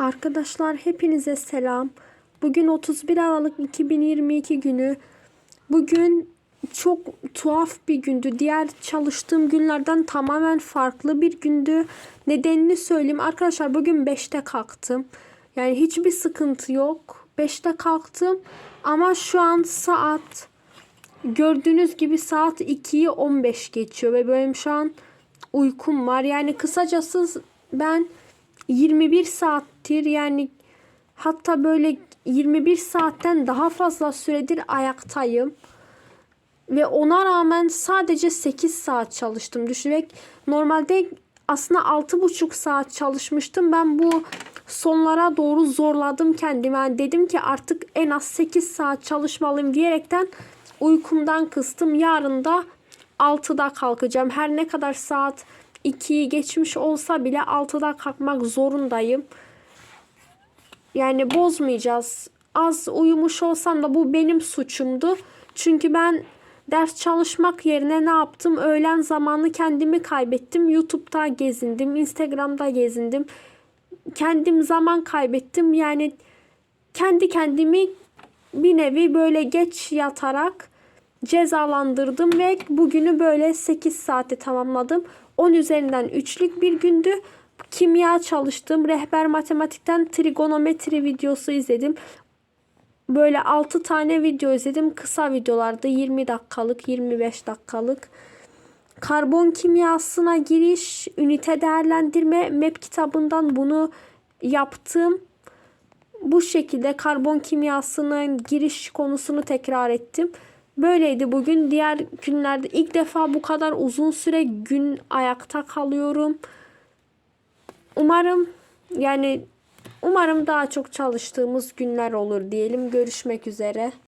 Arkadaşlar hepinize selam. Bugün 31 Aralık 2022 günü. Bugün çok tuhaf bir gündü. Diğer çalıştığım günlerden tamamen farklı bir gündü. Nedenini söyleyeyim. Arkadaşlar bugün 5'te kalktım. Yani hiçbir sıkıntı yok. 5'te kalktım. Ama şu an saat gördüğünüz gibi saat 2'yi 15 geçiyor ve benim şu an uykum var. Yani kısacası ben 21 saattir yani hatta böyle 21 saatten daha fazla süredir ayaktayım. Ve ona rağmen sadece 8 saat çalıştım. Düşünerek normalde aslında 6,5 saat çalışmıştım. Ben bu sonlara doğru zorladım kendimi. Yani dedim ki artık en az 8 saat çalışmalıyım diyerekten uykumdan kıstım. Yarın da 6'da kalkacağım. Her ne kadar saat 2'yi geçmiş olsa bile 6'da kalkmak zorundayım. Yani bozmayacağız. Az uyumuş olsam da bu benim suçumdu. Çünkü ben ders çalışmak yerine ne yaptım? Öğlen zamanı kendimi kaybettim. YouTube'da gezindim, Instagram'da gezindim. Kendim zaman kaybettim. Yani kendi kendimi bir nevi böyle geç yatarak cezalandırdım ve bugünü böyle 8 saate tamamladım. 10 üzerinden 3'lük bir gündü. Kimya çalıştım. Rehber matematikten trigonometri videosu izledim. Böyle 6 tane video izledim. Kısa videolarda 20 dakikalık, 25 dakikalık. Karbon kimyasına giriş, ünite değerlendirme map kitabından bunu yaptım. Bu şekilde karbon kimyasının giriş konusunu tekrar ettim. Böyleydi bugün. Diğer günlerde ilk defa bu kadar uzun süre gün ayakta kalıyorum. Umarım yani umarım daha çok çalıştığımız günler olur diyelim. Görüşmek üzere.